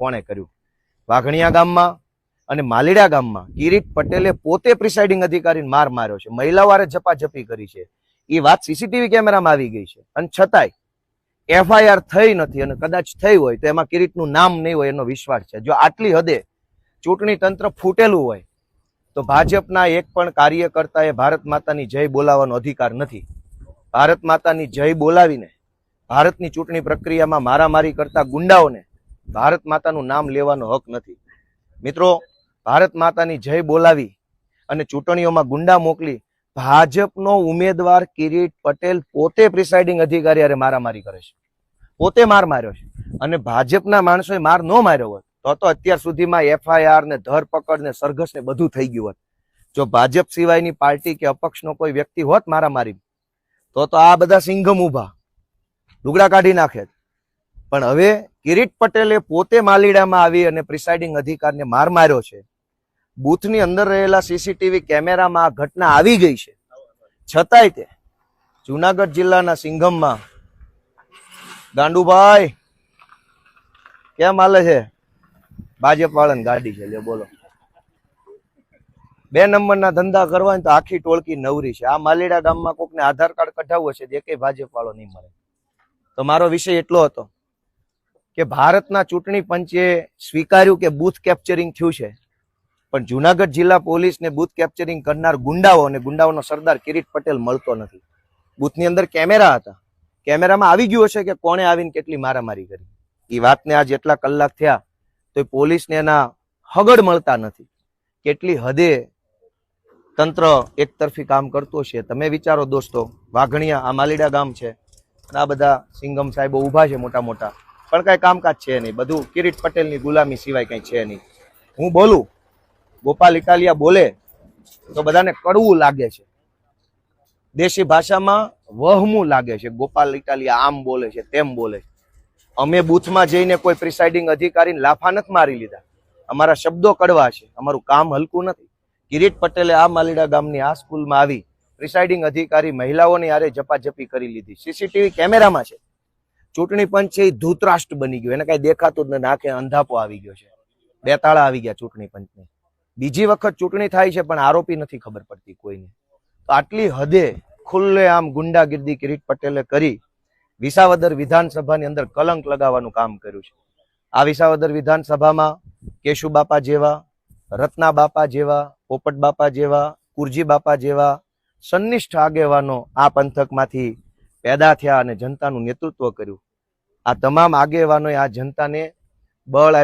કોણે કર્યું? વાઘણિયા ગામમાં અને માલીડા ગામમાં કિરીટ પટેલે પોતે પ્રિસાઇડિંગ અધિકારીને માર માર્યો છે. મહિલાઓ ઝપાઝપી કરી છે. એ વાત સીસીટીવી કેમેરામાં આવી ગઈ છે. અને છતાંય એફઆઈઆર થઈ નથી અને કદાચ થઈ હોય તો એમાં કિરીટનું નામ નહીં હોય એનો વિશ્વાસ છે. જો આટલી હદે ચૂંટણી તંત્ર ફૂટેલું હોય તો ભાજપના એક પણ કાર્યકર્તાએ ભારત માતાની જય બોલાવવાનો અધિકાર નથી. ભારત માતાની જય બોલાવીને ભારતની ચૂંટણી પ્રક્રિયામાં મારામારી કરતા ગુંડાઓને ભારત માતાનું નામ લેવાનો હક નથી. મિત્રો, ભારત માતાની જય બોલાવી અને ચૂંટણીઓમાં ગુંડા મોકલી ભાજપનો ઉમેદવાર કિરીટ પટેલ પોતે પ્રિસાઇડિંગ અધિકારી અરે મારામારી કરે છે. પોતે માર માર્યો છે. અને ભાજપના માણસોએ માર ન માર્યો હોત, તો તો અત્યાર સુધીમાં એફઆઈઆર ને ધરપકડ ને સરઘસ ને બધું થઈ ગયું હોત. જો ભાજપ સિવાયની પાર્ટી કે અપક્ષનો કોઈ વ્યક્તિ હોત મારામારી, તો તો આ બધા સિંઘમ ઊભા લુગડા કાઢી નાખે. પણ હવે કિરીટ પટેલે પોતે માલીડામાં આવી અને પ્રિસાઇડિંગ અધિકારને માર માર્યો છે. બૂથની અંદર રહેલા સીસીટીવી કેમેરામાં આ ઘટના આવી ગઈ છે. છતાંય તે જુનાગઢ જિલ્લાના સિંઘમમાં ગાંડુભાઈ, કેમ હાલે છે? ભાજપ વાળાની ગાડી છે, લ્યો બોલો. બે નંબરના ધંધા કરવા તો આખી ટોળકી નવરી છે. આ માલીડા ગામમાં કોકને આધાર કાર્ડ કઢાવવું છે કઈ ભાજપ વાળો નહીં મળે. તો મારો વિષય એટલો હતો. કે ભારતના ચૂંટણી પંચે સ્વીકાર્યું કે બૂથ કેપ્ચરિંગ થયું છે. પણ જુનાગઢ જિલ્લા પોલીસને બૂથ કેપ્ચરિંગ કરનાર ગુંડાઓ અને ગુંડાઓનો સરદાર કિરીટ પટેલ મળતો નથી. બૂથની અંદર કેમેરા હતા. કેમેરામાં આવી ગયું હશે કે કોણે આવીને કેટલી મારામારી કરી. એ વાતને આજ એટલા કલાક થયા તો પોલીસને એના હગડ મળતા નથી. કેટલી હદે તંત્ર એકતરફી કામ કરતું છે. તમે વિચારો દોસ્તો, વાઘણિયા આ માલીડા ગામ છે. આ બધા સિંગમ સાહેબો ઊભા છે મોટા મોટા. પણ કઈ કામકાજ છે નહીં. બધું કિરીટ પટેલની ગુલામી સિવાય કઈ છે નહીં. હું બોલું, ગોપાલ ઇટાલિયા બોલે તો બધાને કડવું લાગે છે. દેશી ભાષામાં વહમું લાગે છે. ગોપાલ ઇટાલિયા આમ બોલે છે, તેમ બોલે છે. અમે બૂથમાં જઈને કોઈ પ્રિસાઇડિંગ અધિકારીને લાફા નથી મારી લીધા. અમારા શબ્દો કડવા છે. અમારું કામ હલકું નથી. કિરીટ પટેલે આ માલીડા ગામની આ સ્કૂલમાં આવી. પ્રિસાઇડિંગ અધિકારી મહિલાઓની આરે ઝપાઝપી કરી લીધી. સીસીટીવી કેમેરામાં છે. ચૂંટણી પંચ છે એ ધૂતરાષ્ટ્ર બની ગયું. એને કઈ દેખાતું જ નથી. આંખે અંધાપો આવી ગયો છે. બે તાળા આવી ગયા ચૂંટણી પંચને. બીજી વખત ચૂંટણી થાય છે, પણ આરોપી નથી ખબર પડતી કોઈને. તો આટલી હદે ખુલ્લે આમ ગુંડાગીર્દી કિરીટ પટેલે કરી વિસાવદર વિધાનસભાની અંદર કલંક લગાવવાનું કામ કર્યું છે. આ વિસાવદર વિધાનસભામાં કેશુ બાપા જેવા, રત્ના બાપા જેવા, પોપટ બાપા જેવા, કુરજી બાપા જેવા સંનિષ્ઠ આગેવાનો આ પંથકમાંથી પેદા થયા અને જનતાનું નેતૃત્વ કર્યું. આ તમામ આગેવાનોએ આ જનતાને બળ આપ્યું.